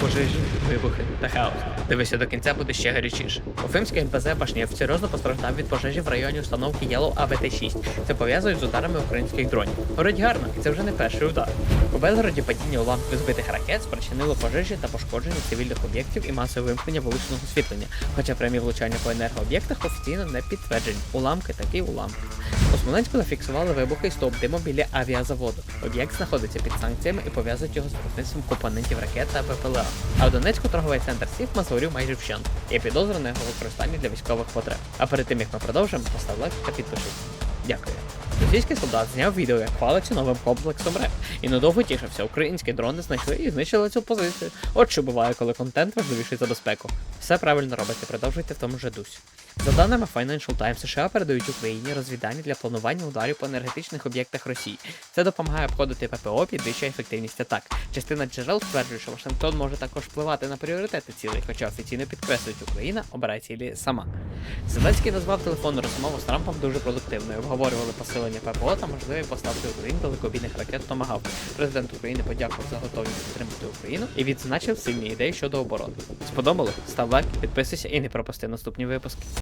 Пожежі, вибухи та хаос. Дивися до кінця буде ще гарячіше. Уфимський НПЗ Башнєв серйозно постраждав від пожежі в районі установки Yellow АВТ-6. Це пов'язують з ударами українських дронів. Горить гарно, і це вже не перший удар. У Белгороді падіння уламків збитих ракет спричинило пожежі та пошкодження цивільних об'єктів і масове вимкнення вуличного освітлення. Хоча прямі влучання по енергооб'єктах офіційно не підтверджені. Уламки такі уламки. Смоленську зафіксували вибухи і стовп диму біля авіазаводу. Об'єкт знаходиться під санкціями і пов'язують його з виробництвом компонентів ракет та БПЛА. А в Донецьку торговий центр Сіфма згорів майже вщент. Є підозрюваний його використання для військових потреб. А перед тим як ми продовжимо, постав лайк та підпишись. Дякую. Російський солдат зняв відео, як хвалиться новим комплексом РЕП. І недовго тішився, українські дрони знайшли і знищили цю позицію. От що буває, коли контент важливіший за безпеку. Все правильно робите, продовжуйте в тому же дусі. За даними Financial Times, США передають Україні розвідання для планування ударів по енергетичних об'єктах Росії. Це допомагає обходити ППО, підвищує ефективність атак. Частина джерел стверджує, що Вашингтон може також впливати на пріоритети цілей, хоча офіційно підкреслюють, Україна обирає цілі сама. Зеленський назвав телефонну розмову з Трампом дуже продуктивною. Обговорювали посилення ППО та можливі поставки Україні далекобійних ракет Томагавк. Президент України подякував за готовність підтримати Україну і відзначив сильні ідеї щодо оборони. Сподобало? Став лайк, підписуйся і не пропусти наступні випуски.